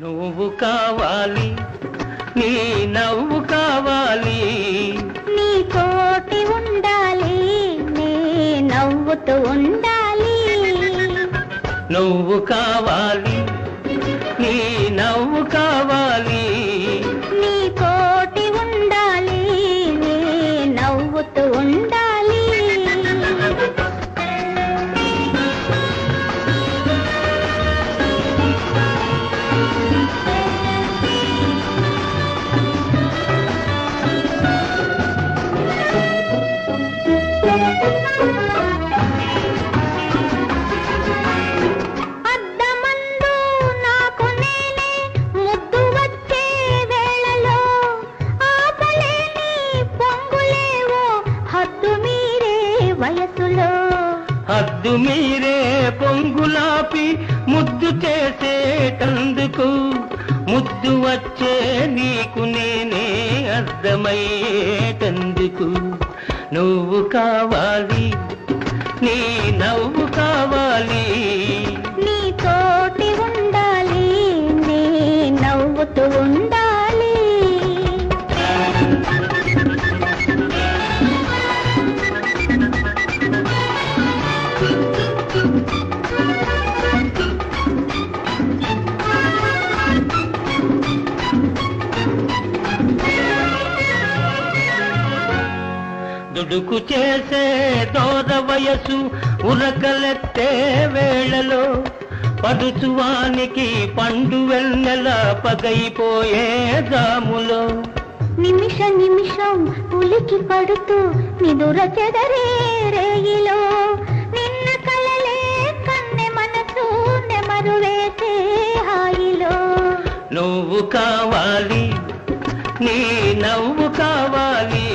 నువ్వు కావాలి నీ నవ్వు కావాలి. నీ తోటి ఉండాలి నే నవ్వుతూ ఉండాలి. నువ్వు కావాలి నీ నవ్వు కావాలి. హద్దు మీరే పొంగులాపి ముద్దు చేసేటందుకు ముద్దు వచ్చే నీకు నేనే అర్థమయ్యేటందుకు నువ్వు కావాలి నీ నవ్వు కావాలి. నీ తోటి ఉండాలి నీ నవ్వుతూ ఉండాలి. దుడుకు చేసే దోర వయసు ఉరకలెత్తే వేళలో పడుచువానికి పండు వెన్నెల పగైపోయే జాములో. నిమిష నిమిషం ఉలికి పడుతూ నిదుర చెదరే రేయిలో నిన్న కలలే కన్నె మనసు నెమరు వేసే హాయిలో. నువ్వు కావాలి నీ నవ్వు కావాలి.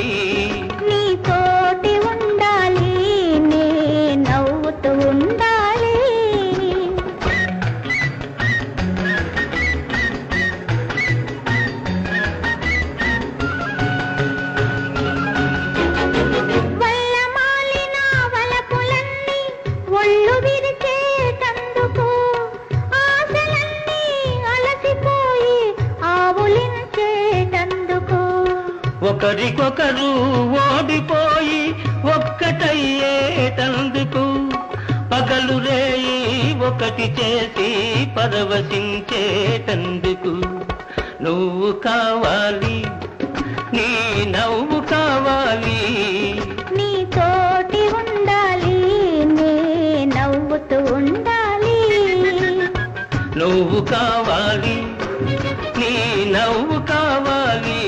ఒకరికొకరు ఓడిపోయి ఒక్కటయ్యేటందుకు పగలు రేయి ఒకటి చేసి పరవశించేటందుకు. నువ్వు కావాలి నీ నవ్వు కావాలి. నీ తోటి ఉండాలి నే నవ్వుతూ ఉండాలి. నువ్వు కావాలి నీ నవ్వు కావాలి.